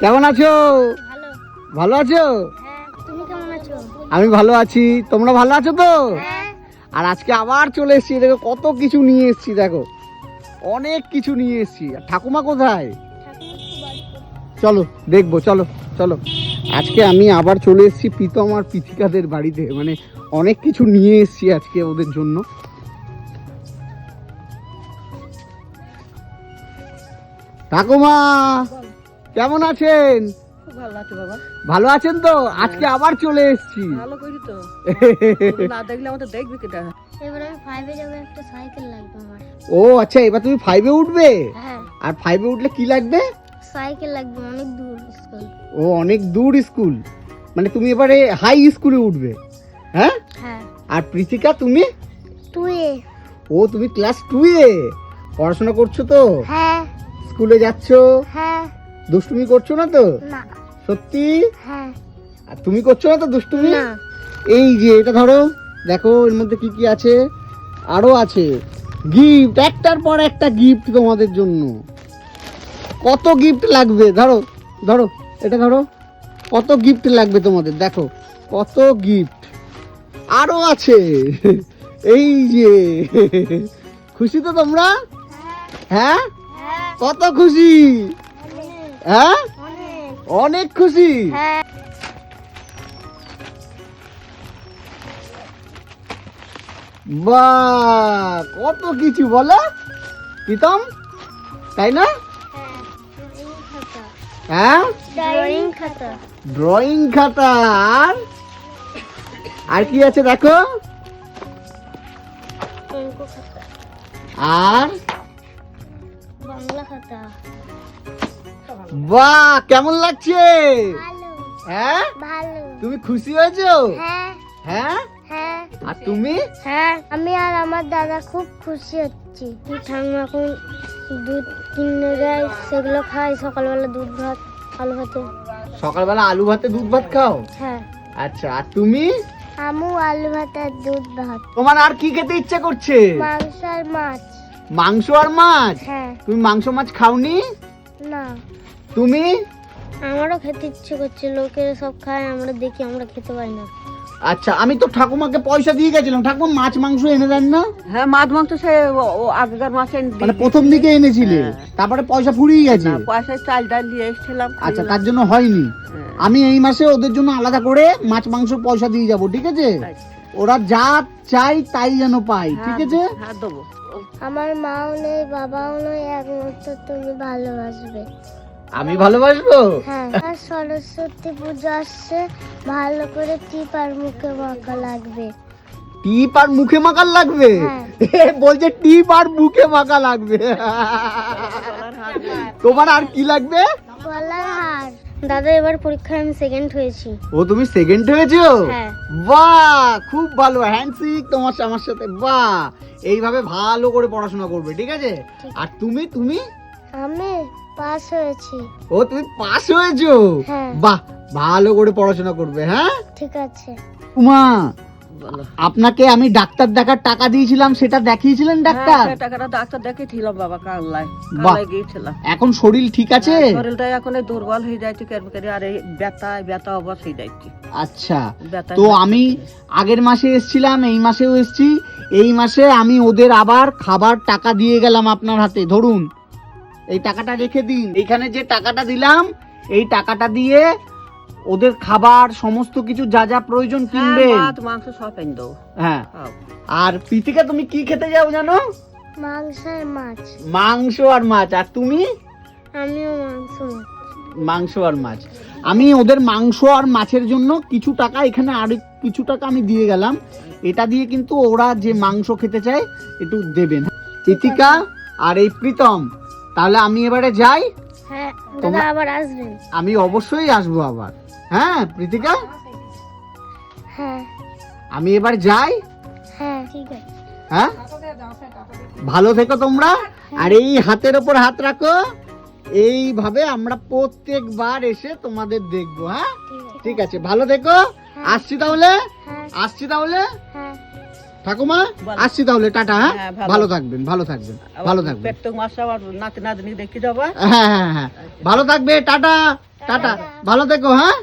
কেমন আছো? ভালো। আছো? হ্যাঁ আছো? আমি ভালো আছি। তোমরা ভালো আছো তো? হ্যাঁ। আর আজকে আবার চলে এসেছি। দেখো কত কিছু নিয়ে এসেছি দেখো। অনেক কিছু নিয়ে এসেছি। আর ঠাকুমা কোথায়? চলো দেখব চলো চলো। আজকে আমি আবার চলে এসেছি প্রীতম আর পিথিকাদের বাড়িতে। মানে অনেক কিছু নিয়ে এসেছি আজকে ওদের জন্য। ঠাকুমা কেমন আছেন? ভালো আছে বাবা। ভালো আছেন তো? আজকে আবার চলে এসেছি। ভালো করি তো। না দেখলে আমাদের দেখবি কেটা। এবার আমি ফাইভে যাব একটা সাইকেল লাগবে আমার। ও আচ্ছা এবার তুমি ফাইভে উঠবে? হ্যাঁ। আর ফাইভে উঠলে কি লাগবে? সাইকেল লাগবে অনেক দূর স্কুল ও অনেক দূর স্কুল মানে তুমি এবারে হাই স্কুলে উঠবে। হ্যাঁ? হ্যাঁ। আর প্রীতিকা তুমি? তুই ও তুমি ক্লাস টু এ পড়াশোনা করছ তো? হ্যাঁ। স্কুলে যাচ্ছ? হ্যাঁ। দুষ্টুমি করছ না তো? না। সত্যি? হ্যাঁ। আর তুমি করছ না তো দুষ্টুমি? না। এই যে এটা ধরো। দেখো এর মধ্যে কি কি আছে? আরও আছে। গিফট একটার পর একটা গিফট তোমাদের জন্য। কত গিফট লাগবে? ধরো ধরো এটা ধরো। কত গিফট লাগবে তোমাদের? দেখো কত গিফট আরও আছে। এই যে। খুশি তো তোমরা? হ্যাঁ। হ্যাঁ? কত খুশি? হ্যাঁ? অনেক। খুশি? হ্যাঁ। বাহ কত কিছু বলো। প্রীতম তাই না? হ্যাঁ? ড্রয়িং খাতা। ড্রয়িং খাতা। আর? আর কি আছে দেখো? আর? বাংলা খাতা। বাহ কেমন লাগছে? হ্যাঁ? তুমি খুশি হয়েছো? হ্যাঁ। হ্যাঁ? হ্যাঁ। আর তুমি? হ্যাঁ আমি আর আমার দাদা খুব খুশি হচ্ছি। এখন দুধ কিনে দেয় সেগুলো খাই সকালবেলা দুধ ভাত আলু ভাতে। সকালবেলা আলু ভাতে দুধ ভাত খাও? হ্যাঁ। আচ্ছা আর তুমি? আমু আলু ভাত আর দুধ ভাত। তোমার আর কি খেতে ইচ্ছা করছে? মাংস আর মাছ। মাংস আর মাছ? হ্যাঁ। তুমি মাংস মাছ খাওনি? না। তুমি? আমারও খেতে ইচ্ছে করছে লোকে সব খায় আমরা দেখি আমরা খেতে পারি না। আচ্ছা আমি তো ঠাকুমাকে পয়সা দিয়ে গেছিলাম। ঠাকুমা মাছ মাংস এনে দেন না? হ্যাঁ মাছ মাংস সে আগেকার মাসে মানে প্রথম দিকে এনেছিলে। হ্যাঁ। তারপরে পয়সা ফুরিয়ে গেছে। না, পয়সায় চাল ডাল দিয়ে এসেছিলাম আচ্ছা তার জন্য হয়নি। হ্যাঁ, আমি এই মাসে ওদের জন্য আলাদা করে মাছ মাংস পয়সা দিয়ে যাব ঠিক আছে? আচ্ছা। ওরা যা চাই তাই যেন পাই ঠিক হ্যাঁ, আছে? হ্যাঁ দেবো। আমার মাও নেই বাবাও নেই একমাত্র তুমি ভালোবাসবে। আমি ভালোবাসবো? হ্যাঁ আর সরস্বতী পুজো আসছে ভালো করে টিপ আর মুখে মাখা লাগবে। টিপ আর মুখে মাখার লাগবে? হ্যাঁ। বলছে টিপ আর মুখে মাখা লাগবে। তোমার আর কি লাগবে? গলার দাদা এবার পরীক্ষায় আমি সেকেন্ড হয়েছি। ও তুমি সেকেন্ড হয়েছো? হ্যাঁ। বাহ খুব ভালো হ্যান্ডশিক তোমার আমার সাথে। বাহ এইভাবে ভালো করে পড়াশোনা করবে ঠিক আছে? আর তুমি তুমি? আমি পাস হয়েছি। ও তুমি পাস হয়েছো? হ্যাঁ। বাহ ভালো করে পড়াশোনা করবে হ্যাঁ? ঠিক আছে। উমা আপনাকে আমি ডাক্তার দেখার টাকা দিয়েছিলাম সেটা দেখিয়েছিলেন ডাক্তার? হ্যাঁ, টাকাটা ডাক্তার দেখিয়েছিলাম বাবা কাল্লায়। বাহ। কাল্লায় গিয়েছিলাম। এখন শরীর ঠিক আছে? হ্যাঁ, শরীরটা এখন এই দুর্বল হয়ে যাচ্ছে কেরম আর এই ব্যথা ব্যথা অবশ হয়ে যাচ্ছে। আচ্ছা ব্যথা তো আমি আগের মাসে এসেছিলাম এই মাসেও এসেছি এই মাসে আমি ওদের আবার খাবার টাকা দিয়ে গেলাম আপনার হাতে ধরুন। এই টাকাটা রেখে দিন। এখানে যে টাকাটা দিলাম এই টাকাটা দিয়ে ওদের খাবার সমস্ত কিছু যা যা প্রয়োজন কিনবে। কিনবেন মাংস সব এনে দেবো। হ্যাঁ। আর প্রীতিকা তুমি কি খেতে যাও জানো? মাংস আর মাছ। মাংস আর মাছ। আর তুমি? আমিও মাংস মাংস আর মাছ। আমি ওদের মাংস আর মাছের জন্য কিছু টাকা এখানে আর কিছু টাকা আমি দিয়ে গেলাম। এটা দিয়ে কিন্তু ওরা যে মাংস খেতে চায় একটু দেবেন। প্রীতিকা আর এই প্রীতম তাহলে আমি এবারে যাই। হ্যাঁ আবার আসবেন। আমি অবশ্যই আসব আবার। হ্যাঁ প্রীতিকা? হ্যাঁ। আমি এবার যাই? হ্যাঁ। ঠিক আছে। হ্যাঁ? ভালো থেকো তোমরা। আর এই হাতের ওপর হাত রাখো। এইভাবে আমরা প্রত্যেকবার এসে তোমাদের দেখব হ্যাঁ? ঠিক আছে ভালো থেকো। আসছি তাহলে? হ্যাঁ। আসছি তাহলে? হ্যাঁ। ঠাকুমা আসছি তাহলে টাটা হ্যাঁ? হ্যাঁ, ভালো। থাকবেন ভালো থাকবেন ভালো থাকবেন। নাতি নাতনি দেখে যাবা হ্যাঁ হ্যাঁ হ্যাঁ ভালো থাকবে টাটা। টাটা। ভালো থেকো হ্যাঁ?